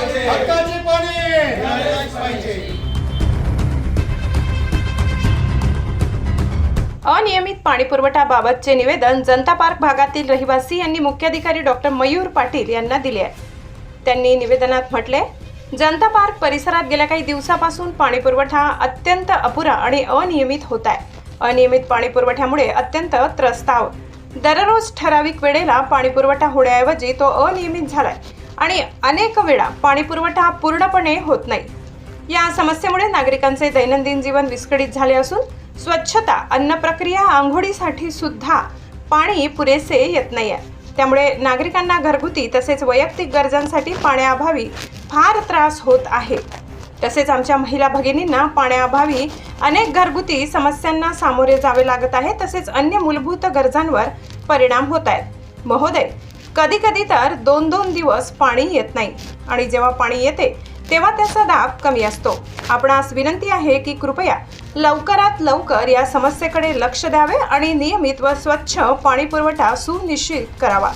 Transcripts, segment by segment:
हक्काचे पाणी. अनियमित पाणीपुरवठ्याबाबतचे निवेदन जनता पार्क भागातील रहिवासी यांनी मुख्याधिकारी डॉक्टर मयूर पाटील यांना दिले आहे. त्यांनी निवेदनात म्हटले जनता पार्क परिसरात गेल्या काही दिवसापासून पाणीपुरवठा अत्यंत अपुरा आणि अनियमित होत आहे. अनियमित पाणीपुरवठ्यामुळे अत्यंत त्रस्त आहोत. दररोज ठराविक वेळेला पाणीपुरवठा होण्याऐवजी तो अनियमित झालाय. आणि अनेक वेळा पाणीपुरवठा पूर्णपणे होत नाही. या समस्येमुळे नागरिकांचे दैनंदिन जीवन विस्कळीत झाले असून स्वच्छता अन्न प्रक्रिया आंघोळीसाठी सुद्धा पाणी पुरेसे येत नाही आहे त्यामुळे नागरिकांना घरगुती तसेच वैयक्तिक गरजांसाठी पाण्याअभावी फार त्रास होत आहे. तसेच आमच्या महिला भगिनींना पाण्याअभावी अनेक घरगुती समस्यांना सामोरे जावे लागत आहे. तसेच अन्य मूलभूत गरजांवर परिणाम होत आहेत. महोदय कधी कधी तर दोन दोन दिवस पाणी येत नाही. आणि जेव्हा पाणी येते तेव्हा त्याचा दाब कमी असतो. आपणास विनंती आहे की कृपया लवकरात लवकर या समस्येकडे लक्ष द्यावे आणि नियमित व स्वच्छ पाणी पुरवठा सुनिश्चित करावा.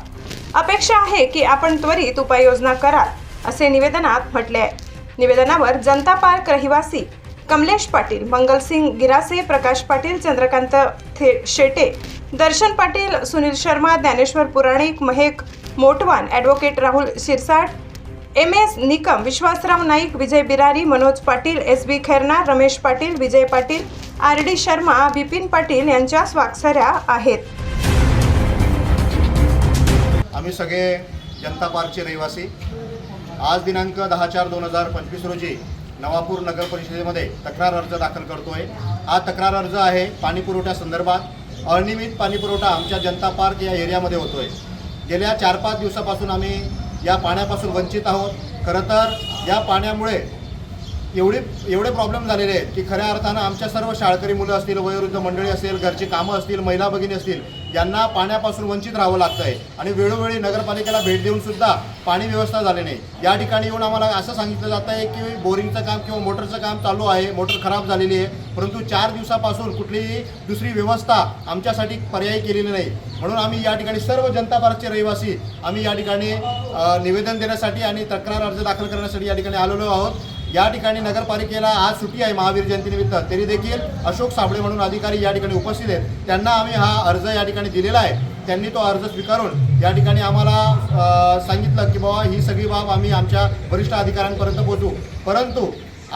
अपेक्षा आहे की आपण त्वरित उपाययोजना कराल असे निवेदनात म्हटले आहे. निवेदनावर जनता पार्क रहिवासी कमलेश पाटील मंगलसिंग गिरासे प्रकाश पाटील चंद्रकांत थे Shete Darshan Patil Sunil Sharma Dnyaneshwar Puranik Mahek Motwani advocate Rahul Shirsat M S Nikam Vishwasrao Naik Vijay Birari Manoj Patil S B Khairnar Ramesh Patil Vijay Patil R D Sharma Bipin Patil यांच्या स्वाक्षऱ्या आहेत. आम्ही सगळे जनता पार्कचे रहिवासी. आज दिनांक दहा चार दोन हजार पंचवीस रोजी नवापूर नगर परिषदेमध्ये तक्रार अर्ज दाखल करतोय. हा तक्रार अर्ज आहे पाणी पुरवठ्या संदर्भात. अनियमित पाणी पुरवठा आमच्या जनता पार्क या एरियामध्ये होतोय. गेल्या चार पाच दिवसापासून आम्ही या पाण्यापासून वंचित आहोत. खरं तर या पाण्यामुळे एवढे एवढे प्रॉब्लेम झालेले आहेत की खऱ्या अर्थानं आमच्या सर्व शाळकरी मुलं असतील वयोवृद्ध मंडळी असेल घरची कामं असतील महिला भगिनी असतील यांना पाण्यापासून वंचित राहावं लागतं आहे आणि वेळोवेळी नगरपालिकेला भेट देऊन सुद्धा पाणी व्यवस्था झाली नाही. या ठिकाणी येऊन आम्हाला असं सांगितलं जातं आहे की बोरिंगचं काम किंवा मोटरचं काम चालू आहे मोटर खराब झालेली आहे परंतु चार दिवसापासून कुठलीही दुसरी व्यवस्था आमच्यासाठी पर्यायी केलेली नाही. म्हणून आम्ही या ठिकाणी सर्व जनता पार्कचे रहिवासी आम्ही या ठिकाणी निवेदन देण्यासाठी आणि तक्रार अर्ज दाखल करण्यासाठी या ठिकाणी आलेलो आहोत. या ठिकाणी नगरपालिकेला आज सुट्टी आहे महावीर जयंतीनिमित्त तरी देखील अशोक साबळे म्हणून अधिकारी या ठिकाणी उपस्थित आहेत. त्यांना आम्ही हा अर्ज या ठिकाणी दिलेला आहे. त्यांनी तो अर्ज स्वीकारून या ठिकाणी आम्हाला सांगितलं की बाबा ही सगळी बाब आम्ही आमच्या वरिष्ठ अधिकाऱ्यांपर्यंत पोहोचू. परंतु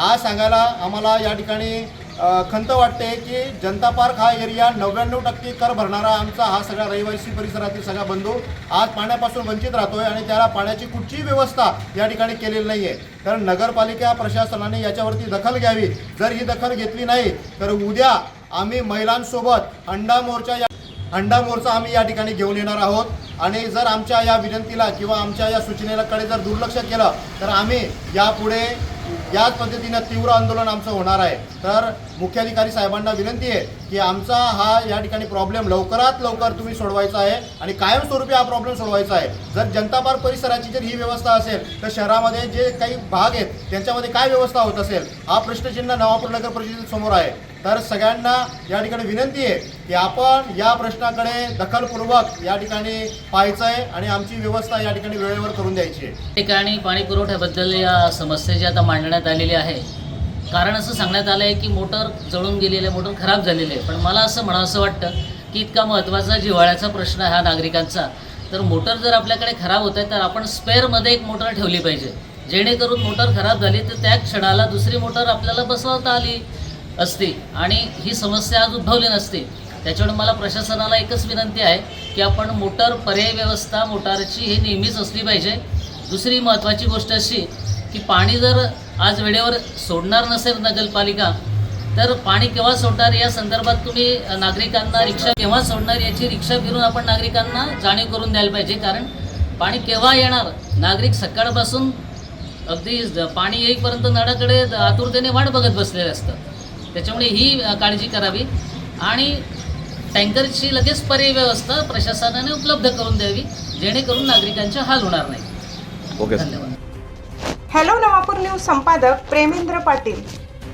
आज सांगायला आम्हाला या ठिकाणी खंत वाटते की जनता पार्क हा एरिया नव्याण्णव टक्के कर भरणारा आमचा हा सगळा रहिवासी परिसरातील सगळा बंधू आज पाण्यापासून वंचित राहतोय आणि त्याला पाण्याची कुठचीही व्यवस्था या ठिकाणी केलेली नाही आहे कारण नगरपालिका प्रशासनाने याच्यावरती दखल घ्यावी. जर ही दखल घेतली नाही तर उद्या आम्ही महिलांसोबत अंडा मोर्चा या अंडा मोर्चा आम्ही या ठिकाणी घेऊन येणार आहोत. आणि जर आमच्या या विनंतीला किंवा आमच्या या सूचनेकडे जर दुर्लक्ष केलं तर आम्ही यापुढे याच पद्धतीनं तीव्र आंदोलन आमचं होणार आहे. तर मुख्याधिकारी साहेबांना विनंती आहे की आमचा हा या ठिकाणी प्रॉब्लेम लवकरात लवकर तुम्ही सोडवायचा आहे आणि कायमस्वरूपी हा प्रॉब्लेम सोडवायचा आहे. जर जनता पार्क परिसराची जर ही व्यवस्था असेल तर शहरामध्ये जे काही भाग आहेत त्यांच्यामध्ये काय व्यवस्था होत असेल हा प्रश्नचिन्ह नवापूर नगर परिषदेसमोर आहे. तर सगळ्यांना या ठिकाणी विनंती आहे की आपण या प्रश्नाकडे दखलपूर्वक या ठिकाणी पाहायचं आहे आणि आमची व्यवस्था या ठिकाणी वेळेवर करून द्यायची आहे. ठिकाणी पाणी पुरवठ्याबद्दल या जी आता मांडण्यात आलेली आहे कारण असं सांगण्यात आलं आहे की मोटर जळून गेलेली आहे मोटर खराब झालेली आहे. पण मला असं म्हणावंसं वाटतं की इतका महत्त्वाचा जिव्हाळ्याचा प्रश्न आहे हा नागरिकांचा. तर मोटर जर आपल्याकडे खराब होत आहे तर आपण स्पेअरमध्ये एक मोटर ठेवली पाहिजे. जेणेकरून मोटर खराब झाली तर त्या क्षणाला दुसरी मोटर आपल्याला बसवता आली. असते. आणि ही समस्या आज उद्भवली नसते. त्याच्यामुळे मला प्रशासनाला एकच विनंती आहे की आपण मोटर पर्याय व्यवस्था मोटारची हे नेहमीच असली पाहिजे. दुसरी महत्त्वाची गोष्ट अशी की पाणी जर आज वेळेवर सोडणार नसेल नगरपालिका तर पाणी केव्हा सोडणार? या संदर्भात तुम्ही नागरिकांना रिक्षा केव्हा सोडणार? याची रिक्षा फिरून आपण नागरिकांना जाणीव करून द्यायला पाहिजे. कारण पाणी केव्हा येणार? नागरिक सकाळपासून अगदी पाणी येईपर्यंत नळाकडे आतुरतेने वाट बघत बसलेले असतं त्याच्यामुळे ही काळजी करावी. आणि टँकरची लगेच पर्यायी व्यवस्था प्रशासनाने उपलब्ध करून द्यावी जेणेकरून नागरिकांचे हाल होणार नाही. ओके धन्यवाद. हॅलो नवापूर न्यूज संपादक प्रेमेंद्र पाटील.